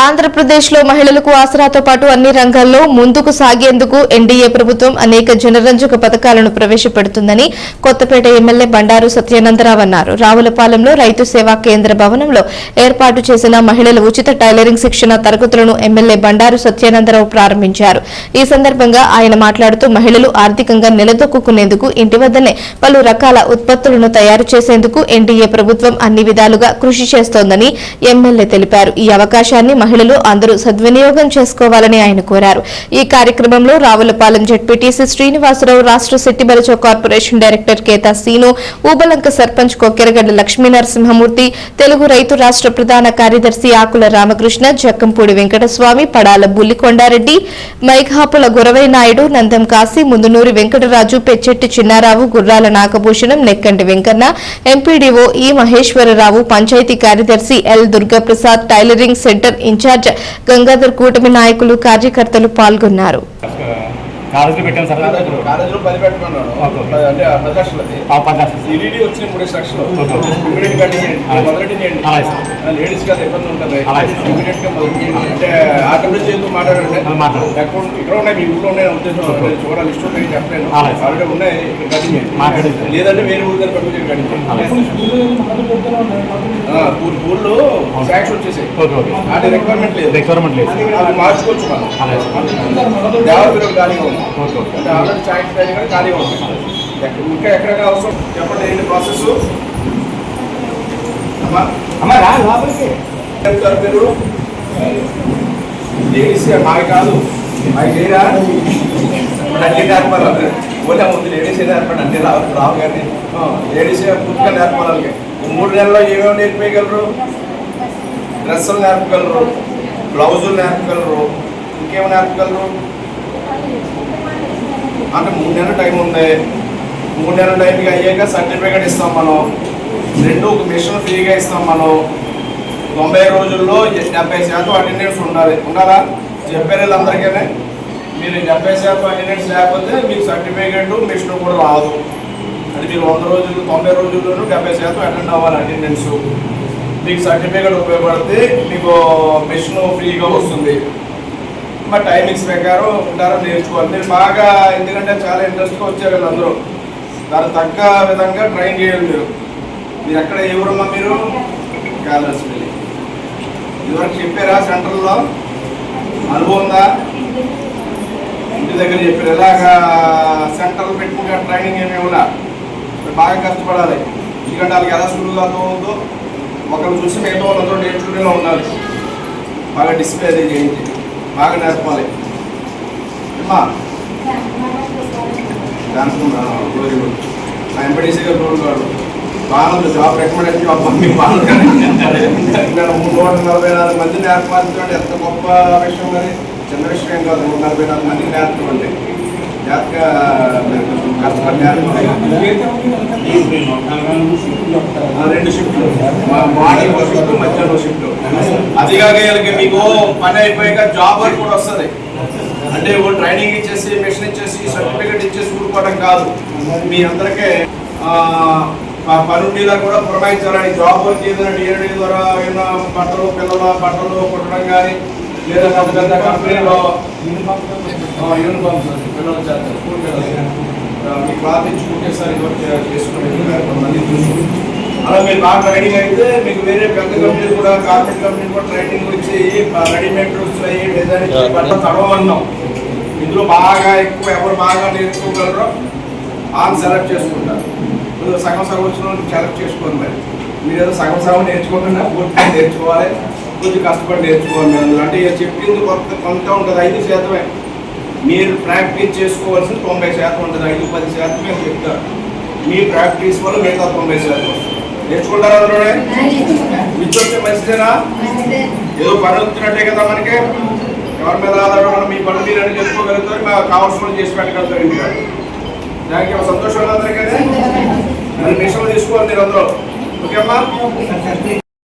ఆంధ్రప్రదేశ్లో మహిళలకు ఆసరాతో పాటు అన్ని రంగాల్లో ముందుకు సాగేందుకు ఎన్డీఏ ప్రభుత్వం అనేక జనరంజక పథకాలను ప్రవేశపెడుతుందని కొత్తపేట ఎమ్మెల్యే బండారు సత్యానందరావు అన్నారు. రావులపాలెంలో రైతు సేవా కేంద్ర భవనంలో ఏర్పాటు చేసిన మహిళల ఉచిత టైలరింగ్ శిక్షణ తరగతులను ఎమ్మెల్యే బండారు సత్యానందరావు ప్రారంభించారు. ఈ సందర్భంగా ఆయన మాట్లాడుతూ మహిళలు ఆర్థికంగా నిలదొక్కునేందుకు ఇంటి వద్దనే పలు రకాల ఉత్పత్తులను తయారు చేసేందుకు ఎన్డీఏ ప్రభుత్వం అన్ని విధాలుగా కృషి చేస్తోందని ఎమ్మెల్యే తెలిపారు. ఈ అవకాశాన్ని మహిళలు అందరూ సద్వినియోగం చేసుకోవాలని ఆయన కోరారు. ఈ కార్యక్రమంలో రావులపాలెం జడ్పీటీసీ శ్రీనివాసరావు రాష్ట్ర సెట్టిబలచో కార్పొరేషన్ డైరెక్టర్ కేతా సీను ఊబలంక సర్పంచ్ కొక్కెరగడ్డ లక్ష్మీ నరసింహమూర్తి తెలుగు రైతు రాష్ట్ర ప్రధాన కార్యదర్శి ఆకుల రామకృష్ణ జక్కంపూడి వెంకటస్వామి పడాల బుల్లికొండారెడ్డి మైఘాపుల గురవై నాయుడు నందం కాశీ ముందునూరి వెంకటరాజు పెచ్చెట్టి చిన్నారావు గుర్రాల నాగభూషణం నెక్కంటి వెంకన్న ఎంపీడీఓ ఈ మహేశ్వరరావు పంచాయతీ కార్యదర్శి L Durgaprasad tailoring centre in charge Gangadhar కూటమి నాయకులు కార్యకర్తలు పాల్గొన్నారు. కాలేజీలో పెట్టాను సార్ కాలేజీలో పది పెట్టుకున్నాను. పది అంటే పది పది లక్షలు. ఈడీడీ వచ్చిన మూడు లక్షలు. ఇమీడియట్గా. మొదలెట్టి చేయండి. లేడీస్ కదా ఇబ్బంది ఉంటుంది. ఇమీడియట్గా. అంటే ఆటోమేటిక్ చేస్తూ మాట్లాడండి ఆ. అకౌంట్ ఇక్కడ ఉన్నాయి మీ ఊళ్ళో ఉన్నాయి నా ఉద్దేశం నేను చూడాలి లిస్ట్ ఉంటాయి చెప్పలేను అలాగే. ఆల్రెడీ ఉన్నాయి. లేదంటే వేరే ఊరు దగ్గర శాంక్షన్ వచ్చేసాయి వాటి రిక్వైర్మెంట్ లేదు రిక్వైర్మెంట్ లేదు మార్చుకోవచ్చు మనం అలాగే. దేవతలు ఖాళీగా ఉంది అంటే ఆల్రెడీ శాంక్షన్ కానీ ఉంది ఇంకా ఎక్కడెక్కడ అవసరం చెప్పండి ఏంటి ప్రాసెస్ అమ్మా రా లోపలికి చెప్తారు మీరు లేడీస్ మావి కాదు మావి చేయరా అన్ని నేర్పాలి ఓలే ముందు లేడీస్ నేర్పండి అన్ని రావు రావు కానీ లేడీస్ పూర్తిగా నేర్పాలి మూడు నెలల్లో ఏమేమి నేర్పేయగలరు డ్రెస్సులు నేర్పగలరు బ్లౌజులు నేర్పగలరు ఇంకేమి నేర్పగలరు? అంటే మూడు నెలల టైం ఉంది మూడు నెలల టైంకి అయ్యాక సర్టిఫికేట్ ఇస్తాం మనం. రెండు ఒక మిషన్ ఫ్రీగా ఇస్తాం మనం. తొంభై రోజుల్లో డెబ్బై శాతం అటెండెన్స్ ఉండాలి. ఉండాలా? చెప్పారు అందరికీనే మీరు డెబ్బై శాతం అటెండెన్స్ లేకపోతే మీకు సర్టిఫికేట్ మిషన్ కూడా రాదు. అది మీరు వంద రోజులు తొంభై రోజుల్లోనూ డెబ్బై శాతం అటెండ్ అవ్వాలి అటెండెన్స్ మీకు సర్టిఫికేట్ ఉపయోగపడితే మీకు మిషన్ ఫ్రీగా వస్తుంది. మా టైమింగ్స్ ప్రకారం ఉంటారో నేర్చుకోవాలి. మీరు బాగా ఎందుకంటే చాలా ఇంట్రెస్ట్గా వచ్చారు వీళ్ళందరూ దానికి తగ్గ విధంగా ట్రైన్ చేయాలి మీరు. మీరు ఎక్కడ ఎవరమ్మా మీరు? కాలర్స్పల్లి ఇదివరకు చెప్పారా సెంటర్లో? అనుభవం ఉందా? ఇంటి దగ్గర చెప్పారు. ఎలాగా సెంటర్లు పెట్టుకుంటే ట్రైనింగ్ ఏమి ఇవ్వలా? బాగా కష్టపడాలి. ఎందుకంటే వాళ్ళకి ఎలా సులువుగా ఉందో ఒకరు చూసి మిగతా వాళ్ళందరూ నేర్చుకునేలా ఉండాలి. బాగా డిస్ప్లే అది చేయించి బాగా నేర్పాలి. అమ్మా అనుకున్నా వెరీ గుడ్ నా ఎంపీడీసీ గారు రోల్ కాదు బాగుంది జాబ్ రికమెండేషన్ జాబ్ మమ్మీ బాగుంది. మూడు నూట నలభై నాలుగు మంది నేర్పాల్సిందంటే ఎంత గొప్ప విషయం కానీ చిన్న విషయం కాదు నూట నలభై నాలుగు మందికి నేర్పండి ఆ, రెండు షిఫ్ట్లు. మార్నింగ్ ఒక షిఫ్ట్ మధ్యాహ్నం షిఫ్ట్ అది కాక వీళ్ళకి మీకు పని అయిపోయాక జాబ్ వర్క్ కూడా వస్తుంది. అంటే ఓ ట్రైనింగ్ ఇచ్చేసి మిషన్ ఇచ్చేసి సర్టిఫికేట్ ఇచ్చేసి ఊరుకోవడం కాదు. మీ అందరికీ పనుండిలా కూడా పురమాయించాలని. జాబ్ వర్క్ ఏదైనా డిఎన్డి ద్వారా ఏదైనా బట్టలు పిల్లల బట్టలు కుట్టడం కానీ లేదా పెద్ద కంపెనీలో యూనిఫామ్స్ పిల్లలు చేస్తారు స్కూల్ మీ క్లాత్ ఇచ్చుకుంటే సార్ చూసుకుని అలా మీరు బాగా రెడీ అయితే మీకు వేరే పెద్ద కంపెనీలు కూడా కార్పెట్ కంపెనీ కూడా ట్రైనింగ్ ఇచ్చి రెడీమేడ్ అయ్యి డిజైన్ ఇచ్చి బట్టలు తడవమన్నాం ఇందులో బాగా ఎక్కువ ఎవరు బాగా నేర్చుకోగలరో ఆన్ సెలెక్ట్ చేసుకుంటారు. మీరు సగం సగం వచ్చిన సెలెక్ట్ చేసుకోండి మరి. మీరు ఏదో సగం సగం నేర్చుకోకుండా పూర్తిగా నేర్చుకోవాలి. కొంచెం కష్టపడి నేర్చుకోవాలి అంటే ఇక చెప్పింది కొంత కొంత ఉంటుంది ఐదు శాతమే. మీరు ప్రాక్టీస్ చేసుకోవాల్సిన తొంభై శాతం ఉంటుంది ఐదు పది శాతం నేను చెప్తాను మీ ప్రాక్టీస్ వల్ల మిగతా తొంభై శాతం. నేర్చుకుంటారా అందులోనే? విద్యుత్ మంచిదేనా? ఏదో పని వచ్చినట్టే కదా మనకి. ఎవరి మీద ఆధారపడి మీ పని మీరు అని చెప్పుకోగలుగుతారు మాకు కావాల్సిన చేసి పెట్టగలుగుతారు ఇంటికి దానికి ఒక సంతోషం అందరికీ. మరి మిషన్ తీసుకోవాలి మీరు అందరూ. ఓకే అమ్మా?